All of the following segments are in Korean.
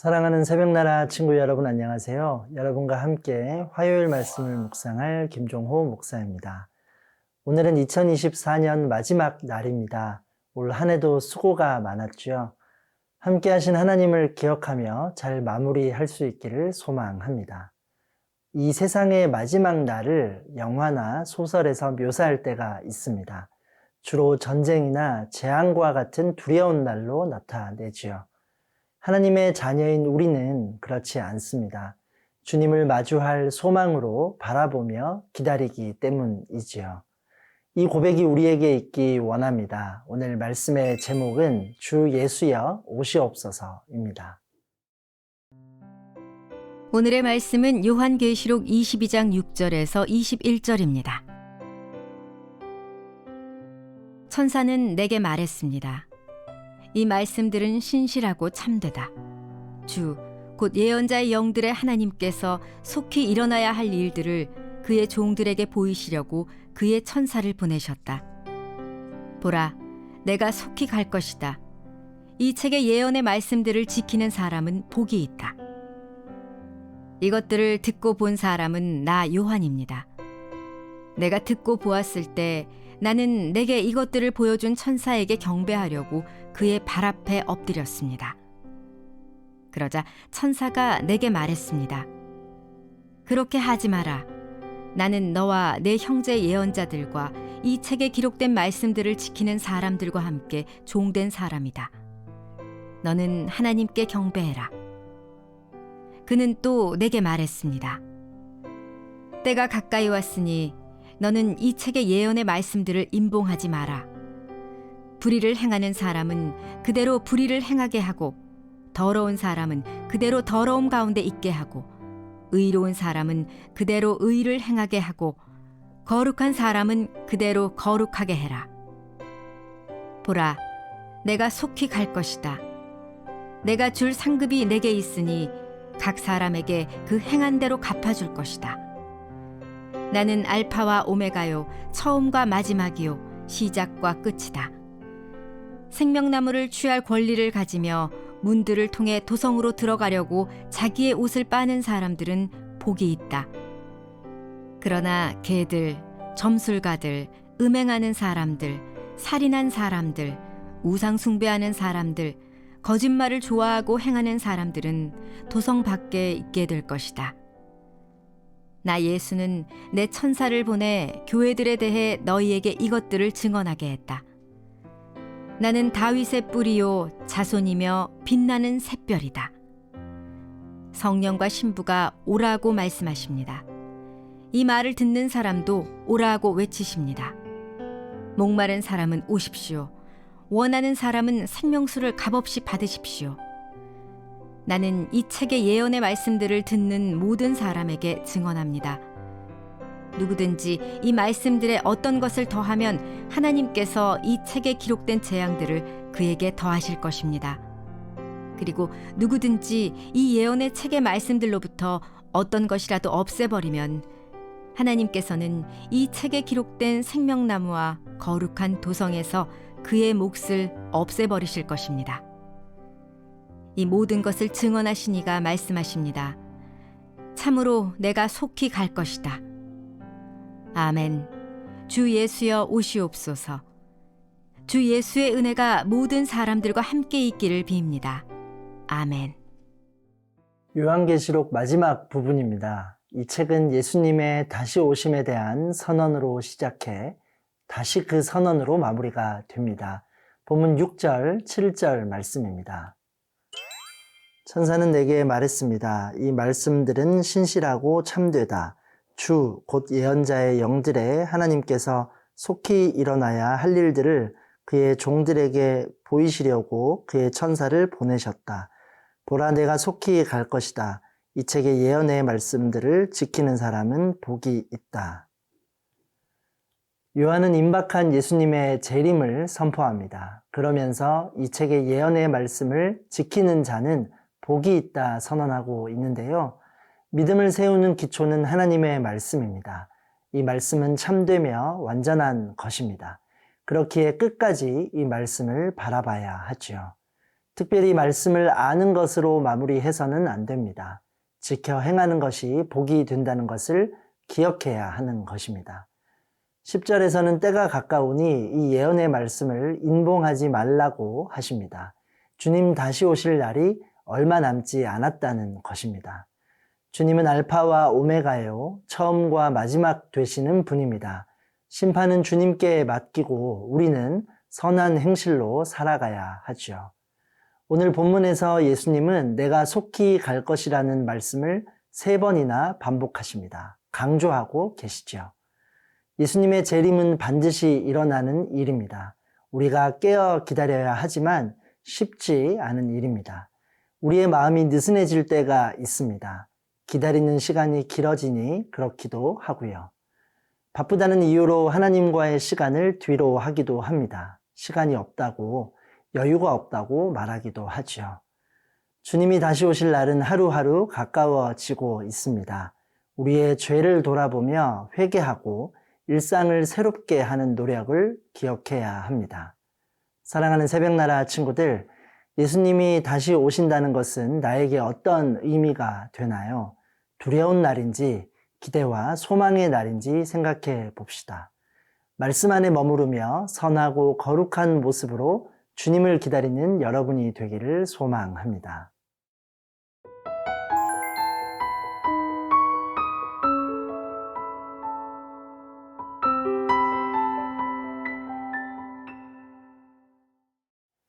사랑하는 새벽나라 친구 여러분 안녕하세요. 여러분과 함께 화요일 말씀을 묵상할 김종호 목사입니다. 오늘은 2024년 마지막 날입니다. 올 한 해도 수고가 많았죠. 함께 하신 하나님을 기억하며 잘 마무리할 수 있기를 소망합니다. 이 세상의 마지막 날을 영화나 소설에서 묘사할 때가 있습니다. 주로 전쟁이나 재앙과 같은 두려운 날로 나타내지요. 하나님의 자녀인 우리는 그렇지 않습니다. 주님을 마주할 소망으로 바라보며 기다리기 때문이지요. 이 고백이 우리에게 있기 원합니다. 오늘 말씀의 제목은 주 예수여 오시옵소서입니다. 오늘의 말씀은 요한계시록 22장 6절에서 21절입니다. 천사는 내게 말했습니다. 이 말씀들은 신실하고 참되다. 주, 곧 예언자의 영들의 하나님께서 속히 일어나야 할 일들을 그의 종들에게 보이시려고 그의 천사를 보내셨다. 보라, 내가 속히 갈 것이다. 이 책의 예언의 말씀들을 지키는 사람은 복이 있다. 이것들을 듣고 본 사람은 나 요한입니다. 내가 듣고 보았을 때 나는 내게 이것들을 보여준 천사에게 경배하려고 그의 발 앞에 엎드렸습니다. 그러자 천사가 내게 말했습니다. 그렇게 하지 마라. 나는 너와 내 형제 예언자들과 이 책에 기록된 말씀들을 지키는 사람들과 함께 종된 사람이다. 너는 하나님께 경배해라. 그는 또 내게 말했습니다. 때가 가까이 왔으니 너는 이 책의 예언의 말씀들을 임봉하지 마라. 불의를 행하는 사람은 그대로 불의를 행하게 하고 더러운 사람은 그대로 더러움 가운데 있게 하고 의로운 사람은 그대로 의를 행하게 하고 거룩한 사람은 그대로 거룩하게 해라. 보라, 내가 속히 갈 것이다. 내가 줄 상급이 내게 있으니 각 사람에게 그 행한 대로 갚아줄 것이다. 나는 알파와 오메가요, 처음과 마지막이요, 시작과 끝이다. 생명나무를 취할 권리를 가지며 문들을 통해 도성으로 들어가려고 자기의 옷을 빠는 사람들은 복이 있다. 그러나 개들, 점술가들, 음행하는 사람들, 살인한 사람들, 우상숭배하는 사람들, 거짓말을 좋아하고 행하는 사람들은 도성 밖에 있게 될 것이다. 나 예수는 내 천사를 보내 교회들에 대해 너희에게 이것들을 증언하게 했다. 나는 다윗의 뿌리요 자손이며 빛나는 샛별이다. 성령과 신부가 오라고 말씀하십니다. 이 말을 듣는 사람도 오라고 외치십니다. 목마른 사람은 오십시오. 원하는 사람은 생명수를 값없이 받으십시오. 나는 이 책의 예언의 말씀들을 듣는 모든 사람에게 증언합니다. 누구든지 이 말씀들의 어떤 것을 더하면 하나님께서 이 책에 기록된 재앙들을 그에게 더하실 것입니다. 그리고 누구든지 이 예언의 책의 말씀들로부터 어떤 것이라도 없애버리면 하나님께서는 이 책에 기록된 생명나무와 거룩한 도성에서 그의 몫을 없애버리실 것입니다. 이 모든 것을 증언하시니가 말씀하십니다. 참으로 내가 속히 갈 것이다. 아멘. 주 예수여 오시옵소서. 주 예수의 은혜가 모든 사람들과 함께 있기를 빕니다. 아멘. 요한계시록 마지막 부분입니다. 이 책은 예수님의 다시 오심에 대한 선언으로 시작해 다시 그 선언으로 마무리가 됩니다. 본문 6절, 7절 말씀입니다. 천사는 내게 말했습니다. 이 말씀들은 신실하고 참되다. 주, 곧 예언자의 영들의 하나님께서 속히 일어나야 할 일들을 그의 종들에게 보이시려고 그의 천사를 보내셨다. 보라, 내가 속히 갈 것이다. 이 책의 예언의 말씀들을 지키는 사람은 복이 있다. 요한은 임박한 예수님의 재림을 선포합니다. 그러면서 이 책의 예언의 말씀을 지키는 자는 복이 있다 선언하고 있는데요. 믿음을 세우는 기초는 하나님의 말씀입니다. 이 말씀은 참되며 완전한 것입니다. 그렇기에 끝까지 이 말씀을 바라봐야 하죠. 특별히 말씀을 아는 것으로 마무리해서는 안 됩니다. 지켜 행하는 것이 복이 된다는 것을 기억해야 하는 것입니다. 10절에서는 때가 가까우니 이 예언의 말씀을 인봉하지 말라고 하십니다. 주님 다시 오실 날이 얼마 남지 않았다는 것입니다. 주님은 알파와 오메가요, 처음과 마지막 되시는 분입니다. 심판은 주님께 맡기고 우리는 선한 행실로 살아가야 하죠. 오늘 본문에서 예수님은 내가 속히 갈 것이라는 말씀을 세 번이나 반복하십니다. 강조하고 계시죠. 예수님의 재림은 반드시 일어나는 일입니다. 우리가 깨어 기다려야 하지만 쉽지 않은 일입니다. 우리의 마음이 느슨해질 때가 있습니다. 기다리는 시간이 길어지니 그렇기도 하고요. 바쁘다는 이유로 하나님과의 시간을 뒤로 하기도 합니다. 시간이 없다고, 여유가 없다고 말하기도 하죠. 주님이 다시 오실 날은 하루하루 가까워지고 있습니다. 우리의 죄를 돌아보며 회개하고 일상을 새롭게 하는 노력을 기억해야 합니다. 사랑하는 새벽나라 친구들, 예수님이 다시 오신다는 것은 나에게 어떤 의미가 되나요? 두려운 날인지 기대와 소망의 날인지 생각해 봅시다. 말씀 안에 머무르며 선하고 거룩한 모습으로 주님을 기다리는 여러분이 되기를 소망합니다.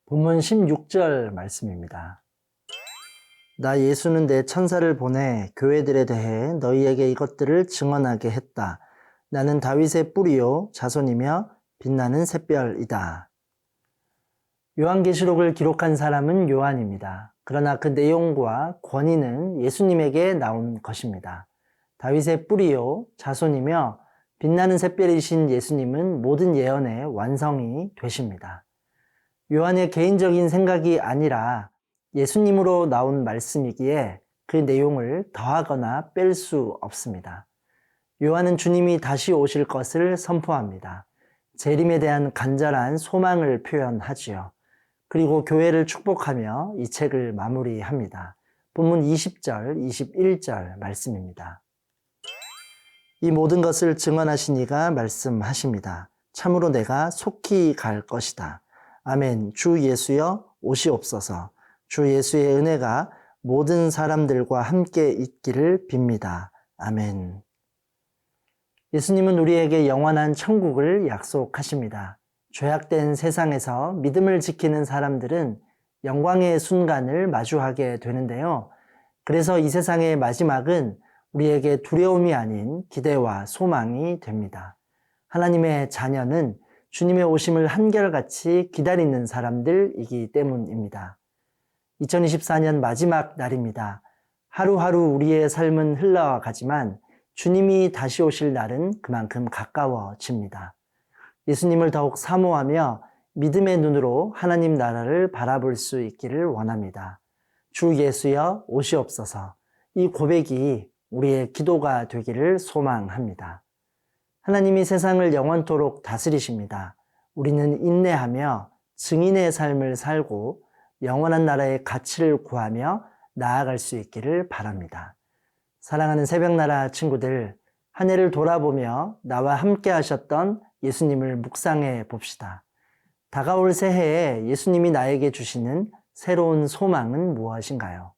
본문 16절 말씀입니다. 나 예수는 내 천사를 보내 교회들에 대해 너희에게 이것들을 증언하게 했다. 나는 다윗의 뿌리요 자손이며 빛나는 샛별이다. 요한계시록을 기록한 사람은 요한입니다. 그러나 그 내용과 권위는 예수님에게 나온 것입니다. 다윗의 뿌리요 자손이며 빛나는 샛별이신 예수님은 모든 예언의 완성이 되십니다. 요한의 개인적인 생각이 아니라 예수님으로 나온 말씀이기에 그 내용을 더하거나 뺄 수 없습니다. 요한은 주님이 다시 오실 것을 선포합니다. 재림에 대한 간절한 소망을 표현하지요. 그리고 교회를 축복하며 이 책을 마무리합니다. 본문 20절, 21절 말씀입니다. 이 모든 것을 증언하신 이가 말씀하십니다. 참으로 내가 속히 갈 것이다. 아멘. 주 예수여 오시옵소서. 주 예수의 은혜가 모든 사람들과 함께 있기를 빕니다. 아멘. 예수님은 우리에게 영원한 천국을 약속하십니다. 죄악된 세상에서 믿음을 지키는 사람들은 영광의 순간을 마주하게 되는데요. 그래서 이 세상의 마지막은 우리에게 두려움이 아닌 기대와 소망이 됩니다. 하나님의 자녀는 주님의 오심을 한결같이 기다리는 사람들이기 때문입니다. 2024년 마지막 날입니다. 하루하루 우리의 삶은 흘러가지만 주님이 다시 오실 날은 그만큼 가까워집니다. 예수님을 더욱 사모하며 믿음의 눈으로 하나님 나라를 바라볼 수 있기를 원합니다. 주 예수여 오시옵소서 이 고백이 우리의 기도가 되기를 소망합니다. 하나님이 세상을 영원토록 다스리십니다. 우리는 인내하며 증인의 삶을 살고 영원한 나라의 가치를 구하며 나아갈 수 있기를 바랍니다. 사랑하는 새벽나라 친구들, 한 해를 돌아보며 나와 함께 하셨던 예수님을 묵상해 봅시다. 다가올 새해에 예수님이 나에게 주시는 새로운 소망은 무엇인가요?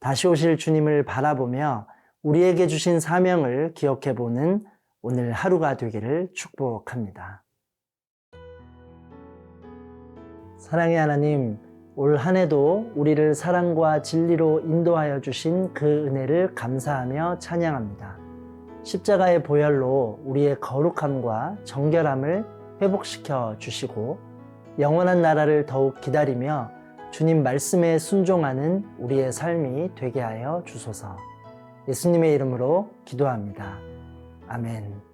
다시 오실 주님을 바라보며 우리에게 주신 사명을 기억해 보는 오늘 하루가 되기를 축복합니다. 사랑의 하나님, 올 한 해도 우리를 사랑과 진리로 인도하여 주신 그 은혜를 감사하며 찬양합니다. 십자가의 보혈로 우리의 거룩함과 정결함을 회복시켜 주시고 영원한 나라를 더욱 기다리며 주님 말씀에 순종하는 우리의 삶이 되게 하여 주소서. 예수님의 이름으로 기도합니다. 아멘.